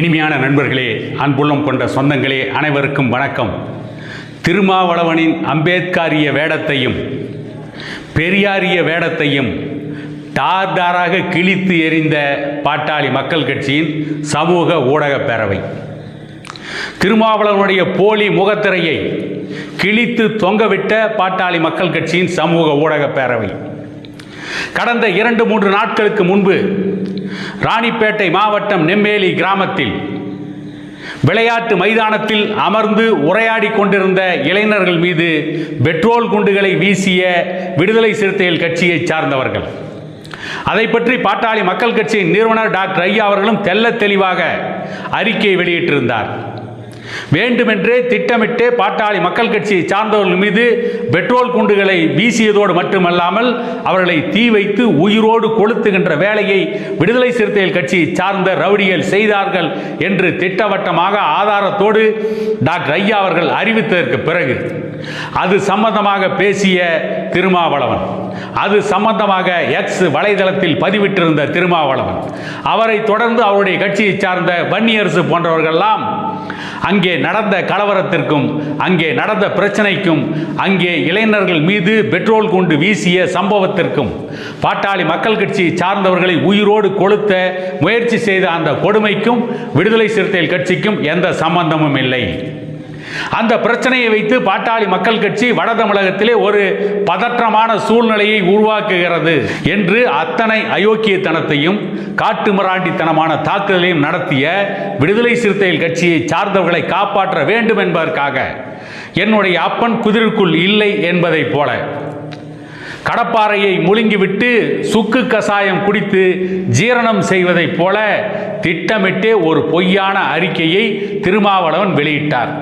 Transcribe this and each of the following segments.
இனிமையான நண்பர்களே அன்புள்ளம் கொண்ட சொந்தங்களே அனைவருக்கும் வணக்கம். திருமாவளவனின் அம்பேத்காரிய வேடத்தையும் பெரியாரிய வேடத்தையும் டார் டாராக கிழித்து எறிந்த பாட்டாளி மக்கள் கட்சியின் சமூக ஊடகப் பேரவை. திருமாவளவனுடைய போலி முகத்திரையை கிழித்து தொங்கவிட்ட பாட்டாளி மக்கள் கட்சியின் சமூக ஊடகப் பேரவை. கடந்த இரண்டு மூன்று நாட்களுக்கு முன்பு ராணிப்பேட்டை மாவட்டம் நெம்மேலி கிராமத்தில் விளையாட்டு மைதானத்தில் அமர்ந்து உரையாடி கொண்டிருந்த இளைஞர்கள் மீது பெட்ரோல் குண்டுகளை வீசிய விடுதலை சிறுத்தைகள் கட்சியைச் சார்ந்தவர்கள். அதை பற்றி பாட்டாளி மக்கள் கட்சியின் நிறுவனர் டாக்டர் ஐயா அவர்களும் தெல்ல தெளிவாக அறிக்கை வெளியிட்டிருந்தார். வேண்டுமென்றே திட்டமிட்டே பாட்டாளி மக்கள் கட்சியை சார்ந்தவர்கள் மீது பெட்ரோல் குண்டுகளை வீசியதோடு மட்டுமல்லாமல் அவர்களை தீ வைத்து உயிரோடு கொளுத்துகின்ற வேலையை விடுதலை சிறுத்தைகள் கட்சியை சார்ந்த ரவுடிகள் செய்தார்கள் என்று திட்டவட்டமாக ஆதாரத்தோடு டாக்டர் ஐயா அவர்கள் அறிவித்ததற்கு பிறகு அது சம்பந்தமாக பேசிய திருமாவளவன். அது சம்பந்தமாக எக்ஸ் வலைதளத்தில் பதிவிட்டிருந்த திருமாவளவன். அவரை தொடர்ந்து அவருடைய கட்சியை சார்ந்த வன்னியரசு போன்றவர்கள்லாம் அங்கே நடந்த கலவரத்திற்கும் அங்கே நடந்த பிரச்சனைக்கும் அங்கே இளைஞர்கள் மீது பெட்ரோல் குண்டு வீசிய சம்பவத்திற்கும் பாட்டாளி மக்கள் கட்சியை சார்ந்தவர்களை உயிரோடு கொளுத்த முயற்சி செய்த அந்த கொடுமைக்கும் விடுதலை சிறுத்தைகள் கட்சிக்கும் எந்த சம்பந்தமும் இல்லை. அந்த பிரச்சனையை வைத்து பாட்டாளி மக்கள் கட்சி வட தமிழகத்திலே ஒரு பதற்றமான சூழ்நிலையை உருவாக்குகிறது என்று அத்தனை அயோக்கியத்தனத்தையும் காட்டுமிராண்டித்தனமான தாக்குதலையும் நடத்திய விடுதலை சிறுத்தைகள் கட்சியை சார்ந்தவர்களை காப்பாற்ற வேண்டும் என்பதற்காக என்னுடைய அப்பன் குதிருக்குள் இல்லை என்பதைப் போல கடப்பாறையை முழுங்கிவிட்டு சுக்கு கசாயம் குடித்து ஜீரணம் செய்வதைப் போல திட்டமிட்டே ஒரு பொய்யான அறிக்கையை திருமாவளவன் வெளியிட்டார்.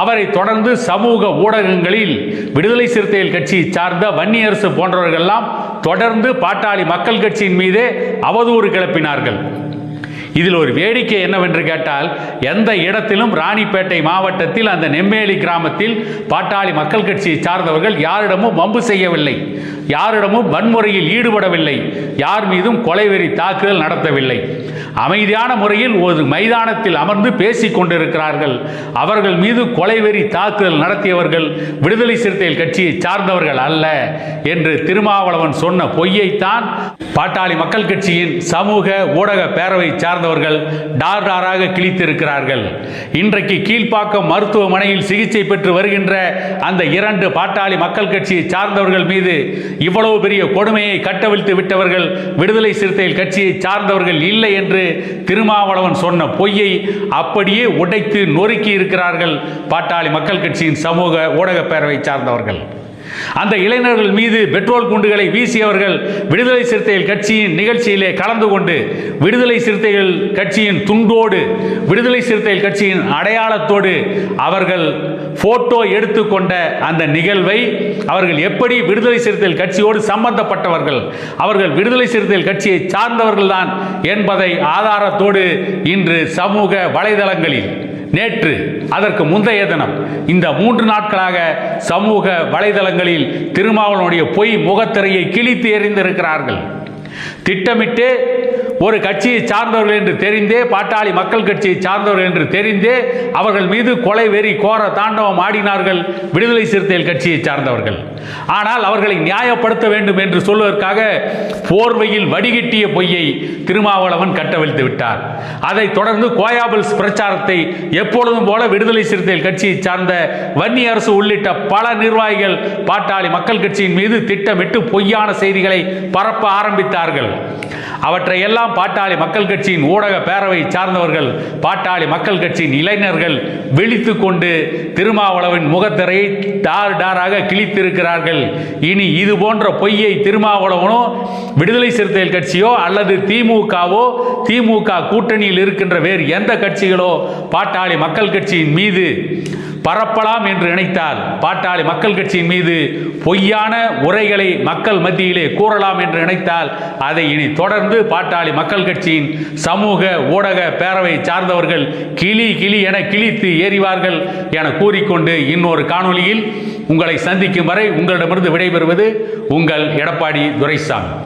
அவரை தொடர்ந்து சமூக ஊடகங்களில் விடுதலை சிறுத்தைகள் கட்சியை சார்ந்த வன்னியரசு போன்றவர்கள்லாம் தொடர்ந்து பாட்டாளி மக்கள் கட்சியின் மீதே அவதூறு கிளப்பினார்கள். இதில் ஒரு வேடிக்கை என்னவென்று கேட்டால் எந்த இடத்திலும் ராணிப்பேட்டை மாவட்டத்தில் அந்த நெம்மேலி கிராமத்தில் பாட்டாளி மக்கள் கட்சியை சார்ந்தவர்கள் யாரிடமும் வம்பு செய்யவில்லை. யாரிடமும் வன்முறையில் ஈடுபடவில்லை. யார் மீதும் கொலைவெறி தாக்குதல் நடத்தவில்லை. அமைதியான முறையில் ஒரு மைதானத்தில் அமர்ந்து பேசிக் கொண்டிருக்கிறார்கள். அவர்கள் மீது கொலைவெறி தாக்குதல் நடத்தியவர்கள் விடுதலை சிறுத்தைகள் கட்சியை சார்ந்தவர்கள் அல்ல என்று திருமாவளவன் சொன்ன பொய்யைத்தான் பாட்டாளி மக்கள் கட்சியின் சமூக ஊடக பேரவை சார்ந்தவர்கள் டார் டாராக கிழித்திருக்கிறார்கள். இன்றைக்கு கீழ்ப்பாக்கம் மருத்துவமனையில் சிகிச்சை பெற்று வருகின்ற அந்த இரண்டு பாட்டாளி மக்கள் கட்சியை சார்ந்தவர்கள் மீது இவ்வளவு பெரிய கொடுமையை கட்டவிழ்த்து விட்டவர்கள் விடுதலை சிறுத்தைகள் கட்சியை சார்ந்தவர்கள் இல்லை என்று திருமாவளவன் சொன்ன பொய்யை அப்படியே உடைத்து நொறுக்கி இருக்கிறார்கள் பாட்டாளி மக்கள் கட்சியின் சமூக ஊடக பேரவை சார்ந்தவர்கள். அந்த இளைஞர்கள் மீது பெட்ரோல் குண்டுகளை வீசியவர்கள் விடுதலை சிறுத்தைகள் கட்சியின் நிகழ்ச்சியிலே கலந்து கொண்டு விடுதலை சிறுத்தைகள் கட்சியின் துண்டோடு விடுதலை சிறுத்தைகள் கட்சியின் அடையாளத்தோடு அவர்கள் போட்டோ எடுத்துக்கொண்ட அந்த நிகழ்வை அவர்கள் எப்படி விடுதலை சிறுத்தைகள் கட்சியோடு சம்பந்தப்பட்டவர்கள் அவர்கள் விடுதலை சிறுத்தைகள் கட்சியை சார்ந்தவர்கள்தான் என்பதை ஆதாரத்தோடு இன்று சமூக வலைதளங்களில் நேற்று அதற்கு முந்தைய தினம் இந்த மூன்று நாட்களாக சமூக வலைதளங்களில் திருமாவளவனுடைய பொய் முகத்திரையை கிழித்து எறிந்திருக்கிறார்கள். திட்டமிட்டு ஒரு கட்சியை சார்ந்தவர்கள் என்று தெரிந்தே பாட்டாளி மக்கள் கட்சியை சார்ந்தவர்கள் என்று தெரிந்தே அவர்கள் மீது கொலை வெறி கோர தாண்டவம் ஆடினார்கள் விடுதலை சிறுத்தைகள் கட்சியை சார்ந்தவர்கள். ஆனால் அவர்களை நியாயப்படுத்த வேண்டும் என்று சொல்வதற்காக போர்வையில் வடிகட்டிய பொய்யை திருமாவளவன் கட்டவிழ்த்து விட்டார். அதைத் தொடர்ந்து கோயாபிள்ஸ் பிரச்சாரத்தை எப்பொழுதும் போல விடுதலை சிறுத்தைகள் கட்சியை சார்ந்த வன்னி அரசு உள்ளிட்ட பல நிர்வாகிகள் பாட்டாளி மக்கள் கட்சியின் மீது திட்டமிட்டு பொய்யான செய்திகளை பரப்ப ஆரம்பித்தார்கள். அவற்றை எல்லாம் பாட்டாளி மக்கள் கட்சியின் ஊடக பேரவை சார்ந்தவர்கள் பாட்டாளி மக்கள் கட்சியின் இளைஞர்கள் விழித்து கொண்டு திருமாவளவின் முகத்திரையை டார் டாராக கிழித்திருக்கிறார்கள். இனி இது போன்ற பொய்யை திருமாவளவனோ விடுதலை சிறுத்தைகள் கட்சியோ அல்லது திமுகவோ திமுக கூட்டணியில் இருக்கின்ற வேறு எந்த கட்சிகளோ பாட்டாளி மக்கள் கட்சியின் மீது பரப்பலாம் என்று நினைத்தால் பாட்டாளி மக்கள் கட்சியின் மீது பொய்யான உரைகளை மக்கள் மத்தியிலே கூறலாம் என்று நினைத்தால் அதை இனி தொடர்ந்து பாட்டாளி மக்கள் கட்சியின் சமூக ஊடக பேரவை சார்ந்தவர்கள் கிளி கிளி என கிழித்து ஏறிவார்கள் என கூறிக்கொண்டு இன்னொரு காணொளியில் உங்களை சந்திக்கும் வரை உங்களிடமிருந்து விடைபெறுவது உங்கள் எடப்பாடி துரைசாமி.